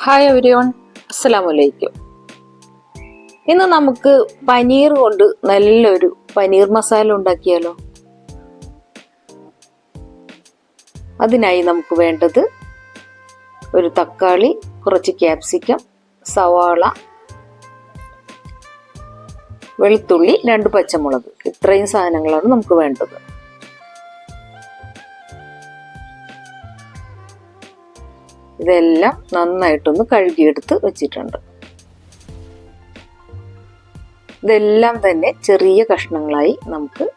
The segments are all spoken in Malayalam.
ഹായ് എവരിവൺ അസ്സലാമലൈക്കും ഇന്ന് നമുക്ക് പനീർ കൊണ്ട് നല്ലൊരു പനീർ മസാല ഉണ്ടാക്കിയാലോ? അതിനായി നമുക്ക് വേണ്ടത് ഒരു തക്കാളി കുറച്ച് ക്യാപ്സിക്കം സവാള വെളുത്തുള്ളി രണ്ട് പച്ചമുളക്. ഇത്രയും സാധനങ്ങളാണ് നമുക്ക് വേണ്ടത്. ഇതെല്ലാം നന്നായിട്ടൊന്ന് കഴുകിയെടുത്ത് വെച്ചിട്ടുണ്ട്. ഇതെല്ലാം തന്നെ ചെറിയ കഷ്ണങ്ങളായി നമുക്ക്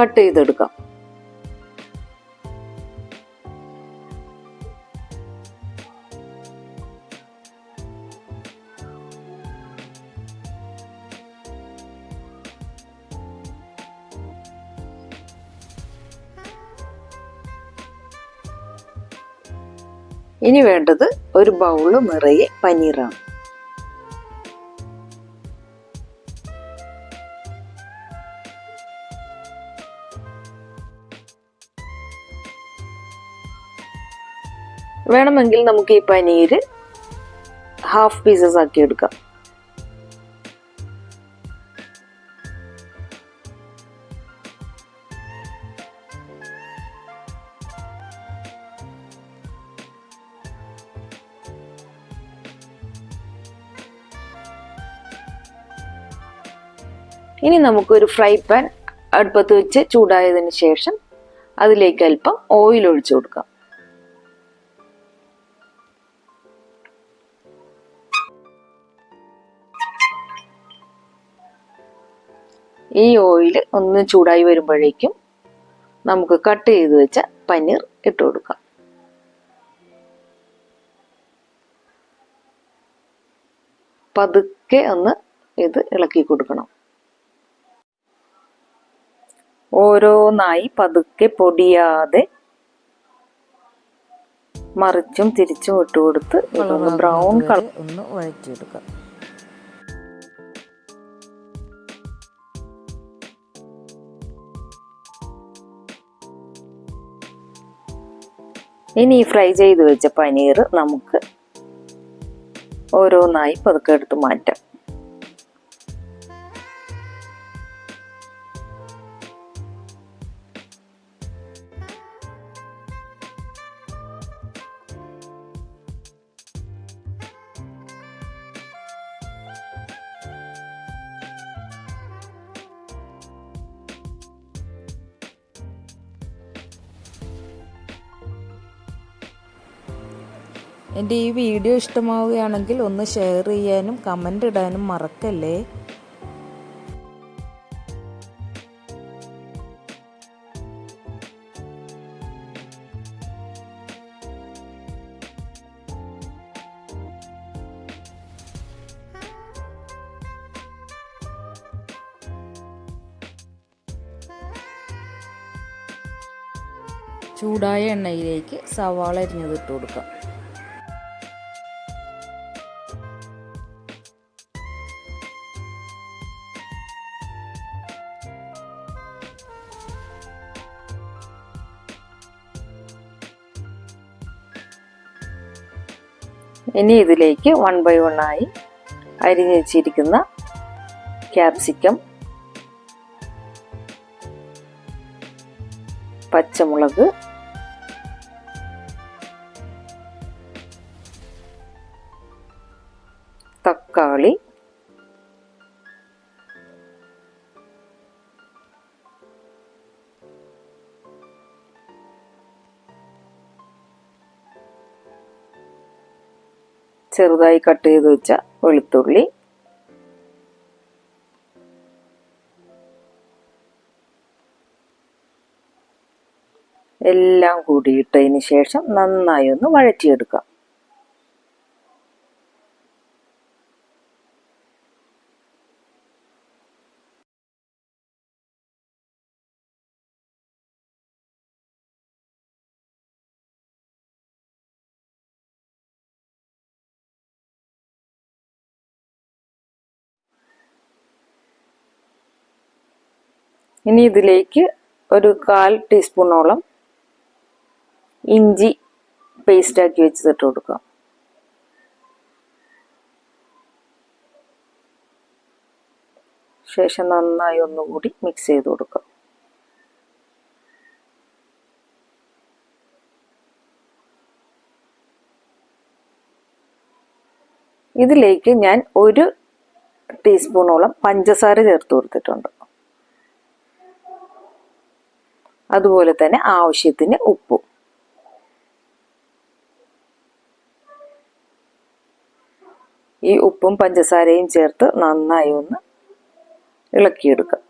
കട്ട് ചെയ്തെടുക്കാം. ഇനി വേണ്ടത് ഒരു ബൗൾ നിറയെ പനീറാണ്. വേണമെങ്കിൽ നമുക്ക് ഈ പനീര് ഹാഫ് പീസസ് ആക്കി എടുക്കാം. ഇനി നമുക്കൊരു ഫ്രൈ പാൻ അടുപ്പത്ത് വെച്ച് ചൂടായതിന് ശേഷം അതിലേക്ക് അല്പം ഓയിൽ ഒഴിച്ചു കൊടുക്കാം. ഈ ഓയിൽ ഒന്ന് ചൂടായി വരുമ്പോഴേക്കും നമുക്ക് കട്ട് ചെയ്ത് വെച്ച പനീർ ഇട്ട് കൊടുക്കാം. പതുക്കെ ഒന്ന് ഇത് ഇളക്കി കൊടുക്കണം. ഓരോന്നായി പതുക്കെ പൊടിയാതെ മറിച്ചും തിരിച്ചും ഇട്ടുകൊടുത്ത് ഇതൊന്ന് ബ്രൗൺ കളർ ഒന്ന് വഴറ്റിയെടുക്കുക ഇനി ഫ്രൈ ചെയ്ത് വെച്ച പനീർ നമുക്ക് ഓരോന്നായി പതുക്കെ എടുത്ത് മാറ്റാം. എന്റെ ഈ വീഡിയോ ഇഷ്ടമാവുകയാണെങ്കിൽ ഒന്ന് ഷെയർ ചെയ്യാനും കമന്റ് ഇടാനും മറക്കല്ലേ? ചൂടായ എണ്ണയിലേക്ക് സവാള അരിഞ്ഞത് കൊടുക്കാം. ഇനി ഇതിലേക്ക് വൺ ബൈ വൺ ആയി അരിഞ്ഞ് വെച്ചിരിക്കുന്ന ക്യാപ്സിക്കം പച്ചമുളക് തക്കാളി ചെറുതായി കട്ട് ചെയ്ത് വെച്ച വെളുത്തുള്ളി. എല്ലാം കൂടി ഇട്ടതിന് ശേഷം നന്നായി ഒന്ന് വഴറ്റിയെടുക്കാം. ഇനി ഇതിലേക്ക് ഒരു കാൽ ടീസ്പൂണോളം ഇഞ്ചി പേസ്റ്റാക്കി വെച്ച് ഇട്ട് കൊടുക്കാം ശേഷം നന്നായി ഒന്നുകൂടി മിക്സ് ചെയ്ത് കൊടുക്കാം ഇതിലേക്ക് ഞാൻ ഒരു ടീസ്പൂണോളം പഞ്ചസാര ചേർത്ത് കൊടുത്തിട്ടുണ്ട്. അതുപോലെ തന്നെ ആവശ്യത്തിന് ഉപ്പും. ഈ ഉപ്പും പഞ്ചസാരയും ചേർത്ത് നന്നായി ഒന്ന് ഇളക്കിയെടുക്കുക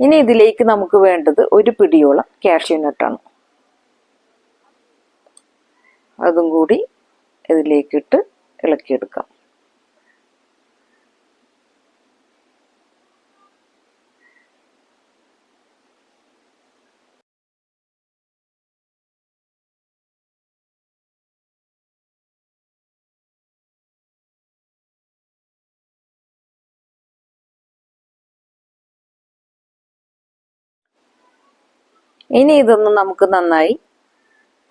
ഇനി ഇതിലേക്ക് നമുക്ക് വേണ്ടത് ഒരു പിടിയോളം കാഷ്യൂ നട്ടാണ്. അതും കൂടി ഇതിലേക്കിട്ട് ഇളക്കിയെടുക്കാം. ഇനി ഇതൊന്ന് നമുക്ക് നന്നായി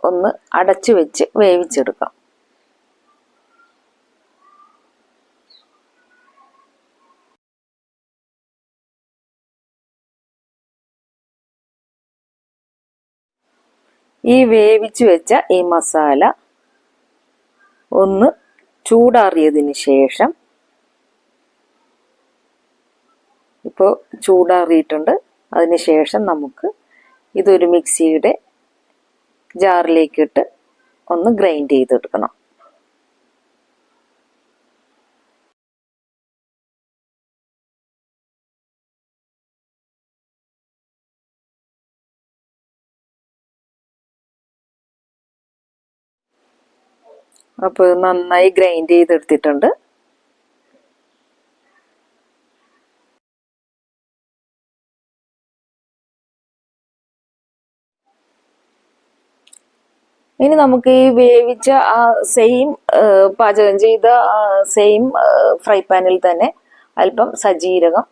ഒന്ന് അടച്ചു വെച്ച് വേവിച്ചെടുക്കാം. ഈ വേവിച്ചു വെച്ച ഈ മസാല ഒന്ന് ചൂടാറിയതിന് ശേഷം ഇപ്പോൾ ചൂടാറിയിട്ടുണ്ട്. അതിന് ശേഷം നമുക്ക് ഇതൊരു മിക്സിയുടെ ജാറിലേക്ക് ഇട്ട് ഒന്ന് ഗ്രൈൻഡ് ചെയ്തെടുക്കണം അപ്പോൾ നന്നായി ഗ്രൈൻഡ് ചെയ്തെടുത്തിട്ടുണ്ട്. ഇനി നമുക്ക് ഈ വേവിച്ച ആ സെയിം പാചകം ചെയ്ത സെയിം ഫ്രൈ പാനിൽ തന്നെ അല്പം സജീരകം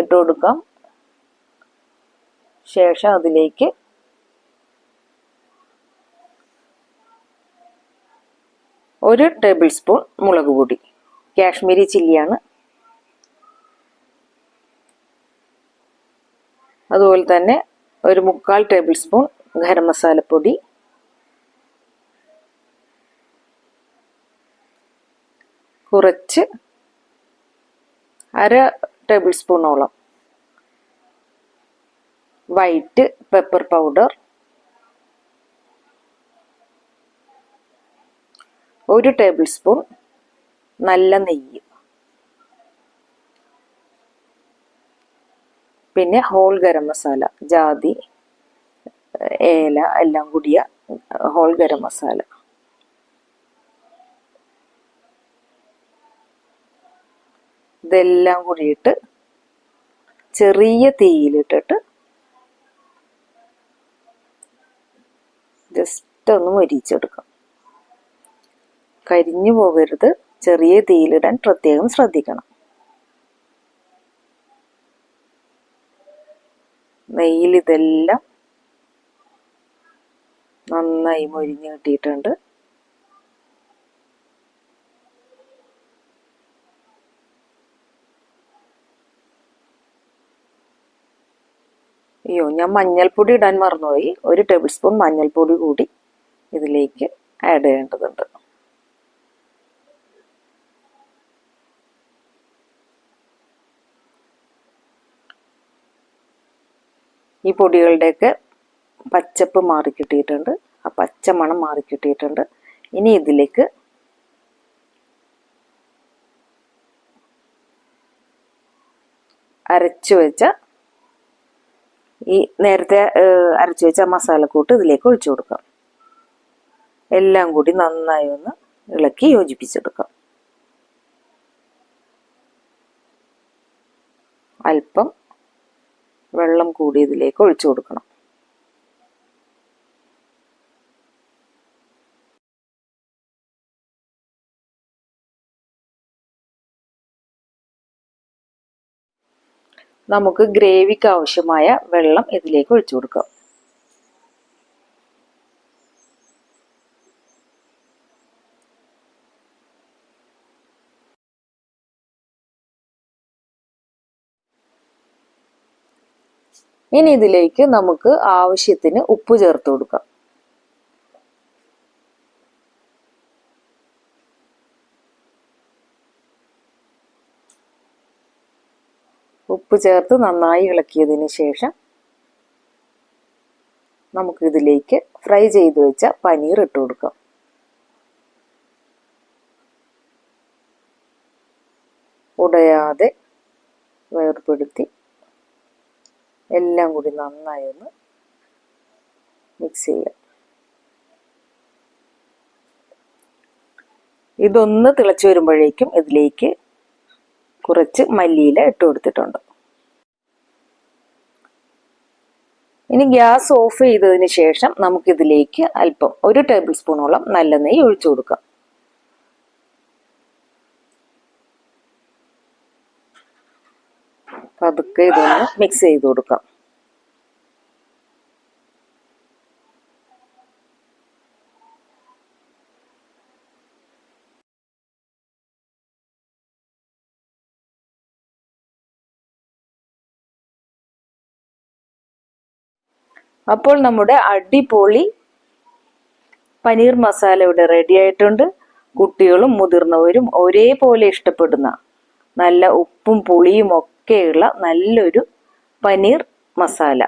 ഇട്ട് കൊടുക്കാം. ശേഷം അതിലേക്ക് ഒരു ടേബിൾ സ്പൂൺ മുളക് പൊടി കാശ്മീരി ചില്ലിയാണ്. അതുപോലെ തന്നെ ഒരു മുക്കാൽ ടേബിൾ സ്പൂൺ ഗരം മസാലപ്പൊടി കുറച്ച് അര ടേബിൾ സ്പൂണോളം വൈറ്റ് പെപ്പർ പൗഡർ. ഒരു ടേബിൾ സ്പൂൺ നല്ല നെയ്യ്. പിന്നെ ഹോൾ ഗരം മസാല ജാതി. ഏല എല്ലാം കൂടിയ ഹോൾ ഗരം മസാല. ഇതെല്ലാം കൂടിയിട്ട് ചെറിയ തീയിലിട്ടിട്ട് ജസ്റ്റ് ഒന്ന് മരിച്ചെടുക്കാം. കരിഞ്ഞു പോകരുത്. ചെറിയ തീയിലിടാൻ പ്രത്യേകം ശ്രദ്ധിക്കണം. നെയ്യിൽ ഇതെല്ലാം നന്നായി മൊരിഞ്ഞ് കിട്ടിയിട്ടുണ്ട്. അയ്യോ ഞാൻ മഞ്ഞൾപ്പൊടി ഇടാൻ മറന്നുപോയി. ഒരു ടേബിൾ സ്പൂൺ മഞ്ഞൾപ്പൊടി കൂടി ഇതിലേക്ക് ആഡ് ചെയ്യേണ്ടതുണ്ട്. ഈ പൊടികളുടെയൊക്കെ പച്ചപ്പ് മാറി കിട്ടിയിട്ടുണ്ട്. ആ പച്ച മണം മാറി കിട്ടിയിട്ടുണ്ട്. ഇനി ഇതിലേക്ക് അരച്ചു വെച്ച ഈ നേരത്തെ അരച്ചു വെച്ച മസാലക്കൂട്ട് ഇതിലേക്ക് ഒഴിച്ചു കൊടുക്കാം. എല്ലാം കൂടി നന്നായി ഒന്ന് ഇളക്കി യോജിപ്പിച്ചെടുക്കാം. അല്പം വെള്ളം കൂടി ഇതിലേക്ക് ഒഴിച്ചു കൊടുക്കണം. നമുക്ക് ഗ്രേവിക്ക് ആവശ്യമായ വെള്ളം ഇതിലേക്ക് ഒഴിച്ചു കൊടുക്കാം. ഇനി ഇതിലേക്ക് നമുക്ക് ആവശ്യത്തിന് ഉപ്പ് ചേർത്ത് കൊടുക്കാം. ഉപ്പ് ചേർത്ത് നന്നായി ഇളക്കിയതിന് ശേഷം നമുക്ക് ഇതിലേക്ക് ഫ്രൈ ചെയ്ത് വെച്ച പനീർ ഇട്ട് കൊടുക്കാം. ഉടയാതെ വേർപ്പെടുത്തി എല്ലാം കൂടി നന്നായി ഒന്ന് മിക്സ് ചെയ്യാം. ഇതൊന്ന് തിളച്ചു വരുമ്പോഴേക്കും ഇതിലേക്ക് കുറച്ച് മല്ലിയില ഇട്ട് കൊടുത്തിട്ടുണ്ട്. ഇനി ഗ്യാസ് ഓഫ് ചെയ്തതിന് ശേഷം നമുക്കിതിലേക്ക് അല്പം ഒരു ടേബിൾ സ്പൂണോളം നല്ല നെയ്യ് ഒഴിച്ചു കൊടുക്കാം. പതുക്കെ ഇതൊന്ന് മിക്സ് ചെയ്ത് കൊടുക്കാം. അപ്പോൾ നമ്മുടെ അടിപൊളി പനീർ മസാല ഇവിടെ റെഡി ആയിട്ടുണ്ട്. കുട്ടികളും മുതിർന്നവരും ഒരേപോലെ ഇഷ്ടപ്പെടുന്ന നല്ല ഉപ്പും പുളിയും ഒക്കെയുള്ള നല്ലൊരു പനീർ മസാല.